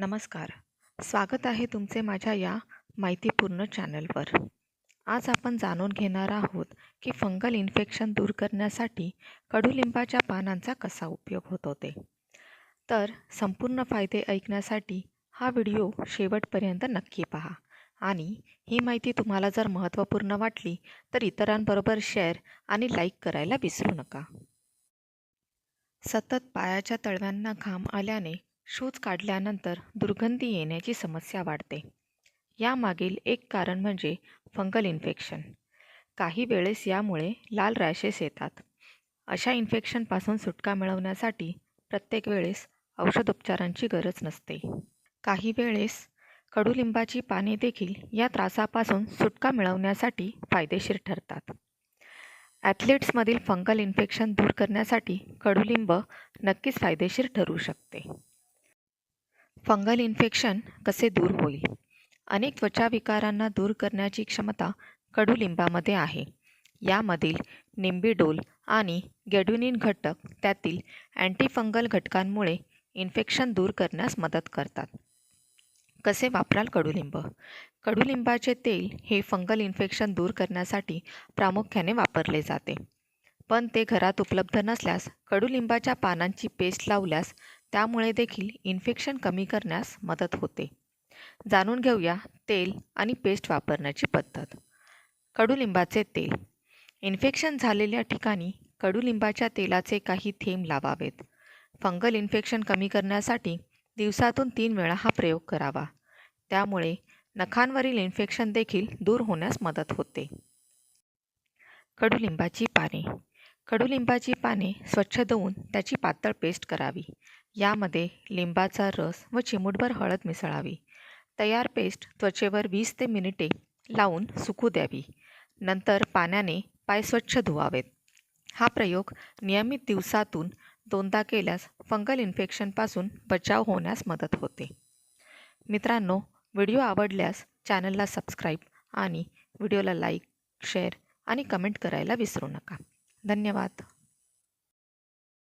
नमस्कार. स्वागत आहे तुमचे माझ्या या माहितीपूर्ण चॅनलवर. आज आपण जाणून घेणार आहोत की फंगल इन्फेक्शन दूर करण्यासाठी कडुलिंबाच्या पानांचा कसा उपयोग होतो ते तर संपूर्ण फायदे ऐकण्यासाठी हा व्हिडिओ शेवटपर्यंत नक्की पहा आणि ही माहिती तुम्हाला जर महत्त्वपूर्ण वाटली तर इतरांबरोबर शेअर आणि लाईक करायला विसरू नका. सतत पायाच्या तळव्यांना घाम आल्याने शूज काढल्यानंतर दुर्गंधी येण्याची समस्या वाढते. यामागील एक कारण म्हणजे फंगल इन्फेक्शन. काही वेळेस यामुळे लाल रॅशेस येतात. अशा इन्फेक्शनपासून सुटका मिळवण्यासाठी प्रत्येक वेळेस औषधोपचारांची गरज नसते. काही वेळेस कडुलिंबाची पाने देखील या त्रासापासून सुटका मिळवण्यासाठी फायदेशीर ठरतात. ॲथलीट्समधील फंगल इन्फेक्शन दूर करण्यासाठी कडुलिंब नक्कीच फायदेशीर ठरू शकते. फंगल इन्फेक्शन कसे दूर होईल? अनेक त्वचाविकारांना दूर करण्याची क्षमता कडुलिंबामध्ये आहे. यामधील निंबिडोल आणि गॅड्युनिन घटक त्यातील अँटीफंगल घटकांमुळे इन्फेक्शन दूर करण्यास मदत करतात. कसे वापराल कडुलिंब? कडुलिंबाचे तेल हे फंगल इन्फेक्शन दूर करण्यासाठी प्रामुख्याने वापरले जाते. पण ते घरात उपलब्ध नसल्यास कडुलिंबाच्या पानांची पेस्ट लावल्यास त्यामुळे देखील इन्फेक्शन कमी करण्यास मदत होते. जाणून घेऊया तेल आणि पेस्ट वापरण्याची पद्धत. कडुलिंबाचे तेल. इन्फेक्शन झालेल्या ठिकाणी कडुलिंबाच्या तेलाचे काही थेंब लावावेत. फंगल इन्फेक्शन कमी करण्यासाठी दिवसातून तीन वेळा हा प्रयोग करावा. त्यामुळे नखांवरील इन्फेक्शन देखील दूर होण्यास मदत होते. कडुलिंबाची पाने. कडुलिंबाची पाने स्वच्छ धुवून त्याची पातळ पेस्ट करावी. यामध्ये लिंबाचा रस व चिमूटभर हळद मिसळावी. तयार पेस्ट त्वचेवर वीस ते मिनिटे लावून सुकू द्यावी. नंतर पाण्याने पाय स्वच्छ धुवावेत. हा प्रयोग नियमित दिवसातून दोनदा केल्यास फंगल इन्फेक्शनपासून बचाव होण्यास मदत होते. मित्रांनो व्हिडिओ आवडल्यास चॅनलला सबस्क्राईब आणि व्हिडिओला लाईक शेअर आणि कमेंट करायला विसरू नका. धन्यवाद.